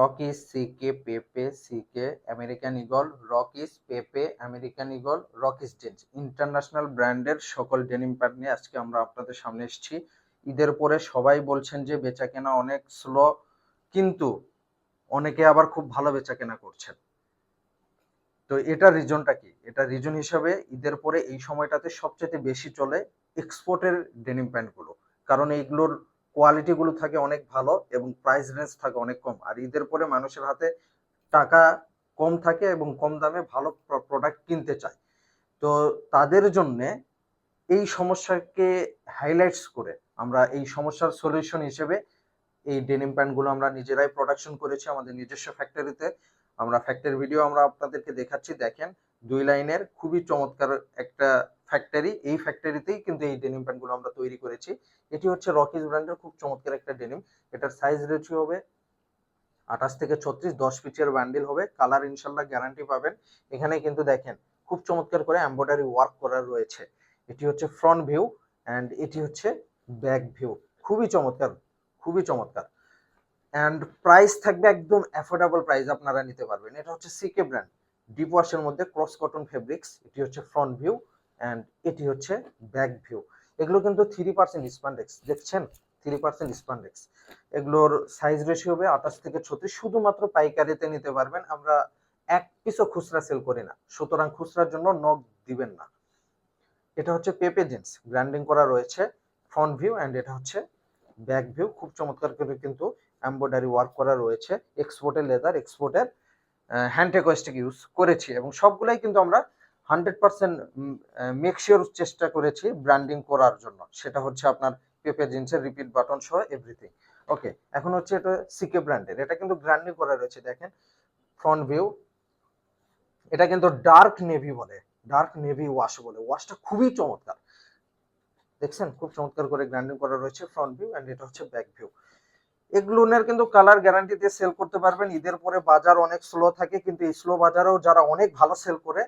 রকিস সিকে, পেপে, সিকে, American Eagle Rockies, Pepe, American Eagle Rockies dense international ব্র্যান্ডের সকল ডেনিম প্যান্ট নিয়ে আজকে আমরা আপনাদের সামনে এসেছি। ঈদের পরে সবাই বলছেন যে বেচা কেনা অনেক স্লো, কিন্তু অনেকে আবার খুব ভালো বেচা কেনা করছেন। তো এটা রিজনটা কি? এটা রিজন হিসাবে ঈদের পরে এই সময়টাতে সবচেয়ে বেশি চলে এক্সপোর্টের ডেনিম প্যান্টগুলো কারণ এইগুলোর কোয়ালিটি গুলো থাকে অনেক ভালো এবং প্রাইস রেঞ্জ থাকে অনেক কম। আর ঈদের পরে মানুষের হাতে টাকা কম থাকে এবং কম দামে ভালো প্রোডাক্ট কিনতে চায়। তো তাদের জন্যে এই সমস্যাকে হাইলাইটস করে আমরা এই সমস্যার সলিউশন হিসেবে এই ডেনিম প্যান্টগুলো আমরা নিজেরাই প্রোডাকশন করেছি আমাদের নিজস্ব ফ্যাক্টরিতে আমরা ফ্যাক্টরি ভিডিও আমরা আপনাদেরকে দেখাচ্ছি, দেখেন। দুই লাইনের খুবই চমৎকার একটা ফ্যাক্টরি এই ফ্যাক্টরিতেই কিন্তু এই ডেনিম প্যান্টগুলো আমরা তৈরি করেছি। এটি হচ্ছে রকিজ ব্র্যান্ডের খুব চমৎকার একটা ডেনিম এটার সাইজ রেশিও হবে? আঠাশ থেকে ছত্রিশ, দশ পিচের ব্যান্ডেল হবে। কালার ইনশাল্লাহ গ্যারান্টি পাবেন। এখানে কিন্তু দেখেন, খুব চমৎকার করে এমব্রয়ডারি ওয়ার্ক করা রয়েছে। এটি হচ্ছে ফ্রন্ট ভিউ অ্যান্ড এটি হচ্ছে ব্যাক ভিউ খুবই চমৎকার খুবই চমৎকার। অ্যান্ড প্রাইস থাকবে একদম অ্যাফোর্ডেবল প্রাইস আপনারা নিতে পারবেন। এটা হচ্ছে সিকে ব্র্যান্ড ডিপ ওয়াশের মধ্যে ক্রস কটন ফেব্রিক্স এটি হচ্ছে ফ্রন্ট ভিউ অ্যান্ড এটি হচ্ছে ব্যাক ভিউ এগুলো কিন্তু থ্রি পার্সেন্ট স্পান্ডেক্স দেখছেন? থ্রি পার্সেন্ট স্পান্ডেক্স এগুলোর সাইজ রেশিও হবে আঠাশ থেকে ছত্রিশ। শুধুমাত্র পাইকারিতে নিতে পারবেন। আমরা এক পিসও খুচরা সেল করি না। সুতরাং খুচরার জন্য নখ দিবেন না। এটা হচ্ছে পেপে জিন্স ব্র্যান্ডিং করা রয়েছে। ফ্রন্ট ভিউ অ্যান্ড এটা হচ্ছে ব্যাক ভিউ খুব চমৎকার করে কিন্তু এমব্রয়ডারি ওয়ার্ক করা রয়েছে। এক্সপোর্টের লেদার এক্সপোর্টের হ্যান্ড টেকোয়েস্টিক ইউজ করেছি। এবং সবগুলাই কিন্তু আমরা হান্ড্রেড পার্সেন্ট মেকশিওর চেষ্টা করেছি ব্র্যান্ডিং করার জন্য। সেটা হচ্ছে আপনার পেপে জিন্সের রিপিট বাটন সহ এভরিথিং ওকে এখন হচ্ছে এটা সিকে ব্র্যান্ডের এটা কিন্তু ব্র্যান্ডিং করা রয়েছে, দেখেন। ফ্রন্ট ভিউ এটা কিন্তু ডার্ক নেভি বলে ডার্ক নেভি ওয়াশ বলে। ওয়াশটা খুবই চমৎকার। দেখছেন? খুব চমৎকার করে ব্র্যান্ডিং করা রয়েছে ফ্রন্ট ভিউ অ্যান্ড এটা হচ্ছে ব্যাক ভিউ এগুলোনের কিন্তু কালার গ্যারান্টি দিয়ে সেল করতে পারবেন। ঈদের পরে বাজার অনেক স্লো থাকে, কিন্তু এই স্লো বাজারেও যারা অনেক ভালো সেল করে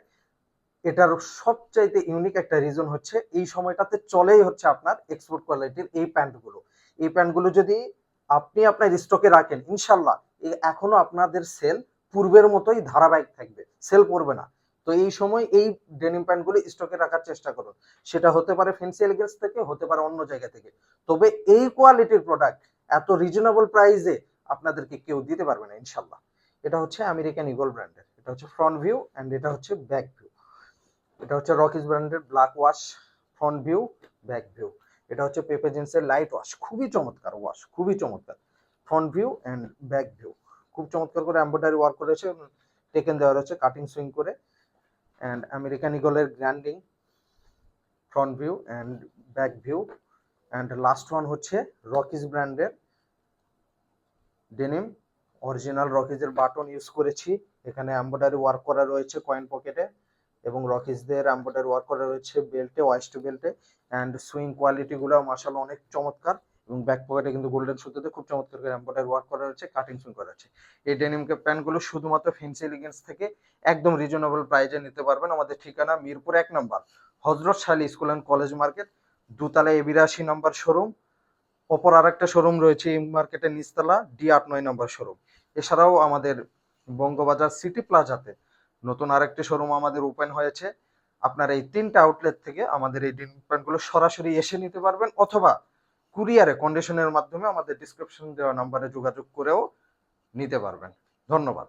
এটার সবচাইতে ইউনিক একটা রিজন হচ্ছে, এই সময়টাতে চলেই হচ্ছে আপনার এক্সপোর্ট কোয়ালিটির এই প্যান্টগুলো। এই প্যান্টগুলো যদি আপনি আপনার স্টকে রাখেন, ইনশাল্লাহ এখনও আপনাদের সেল পূর্বের মতোই ধারাবাহিক থাকবে সেল করবে না। তো এই সময় এই ডেনিম প্যান্টগুলো স্টকে রাখার চেষ্টা করুন। সেটা হতে পারে ফেন্সি এলিগেন্স থেকে, হতে পারে অন্য জায়গা থেকে। তবে এই কোয়ালিটির প্রোডাক্ট এত রিজনেবল প্রাইসে আপনাদেরকে কেউ দিতে পারবে না, ইনশাল্লাহ। এটা হচ্ছে আমেরিকান ইগল ব্র্যান্ডের এটা হচ্ছে ফ্রন্ট ভিউ অ্যান্ড এটা হচ্ছে ব্যাক ভিউ এটা হচ্ছে রকিস ব্র্যান্ডের black wash front view back view এটা হচ্ছে পেপে জিন্সের লাইট ওয়াশ খুবই চমৎকার ওয়াশ খুবই চমৎকার। Front view and back view খুব চমৎকার করে এম্ব্রয়ডারি ওয়ার্ক করেছে টেকেন দেওয়া রয়েছে কাটিং সুইং করে। অ্যান্ড আমেরিকান ইগলের grinding front view and back view and last one হচ্ছে রকিস ব্র্যান্ডের ডেনিম অরিজিনাল রকিজের বাটন ইউজ করেছি। এখানে এম্ব্রয়ডারি ওয়ার্ক করা রয়েছে কয়েন পকেটে এবং রকিসদের এম্ব্রয়ডারি ওয়ার্ক করা রয়েছে বেল্টে ওয়াইস্ট বেল্টে অ্যান্ড সুইং কোয়ালিটিগুলো মার্শাল অনেক চমৎকার এবং ব্যাক পকেটে কিন্তু গোল্ডেন সুতোতে খুব চমৎকার করে এম্ব্রয়ডারি ওয়ার্ক করা রয়েছে কাটিং সুইং করা আছে এই ডেনিম কে প্যান্টগুলো শুধুমাত্র ফেন্সি এলিগেন্স থেকে একদম রিজনেবল প্রাইজে নিতে পারবেন। আমাদের ঠিকানা মিরপুর এক নম্বর, Hazrat Shali school and college market, দুতলা এ বিরাশি নম্বর শোরুম। অপর আরেকটা শোরুম রয়েছে এই মার্কেটের নিচতলা, ডি আট নয় নম্বর শোরুম। এছাড়াও আমাদের বঙ্গবাজার সিটি প্লাজাতে নতুন আরেকটি শোরুম আমাদের ওপেন হয়েছে। আপনার এই তিনটা আউটলেট থেকে আমাদের এই ডিম প্যান্টগুলো সরাসরি এসে নিতে পারবেন অথবা কুরিয়ারে কন্ডিশনের মাধ্যমে আমাদের ডিসক্রিপশন দেওয়া নাম্বারে যোগাযোগ করেও নিতে পারবেন। ধন্যবাদ।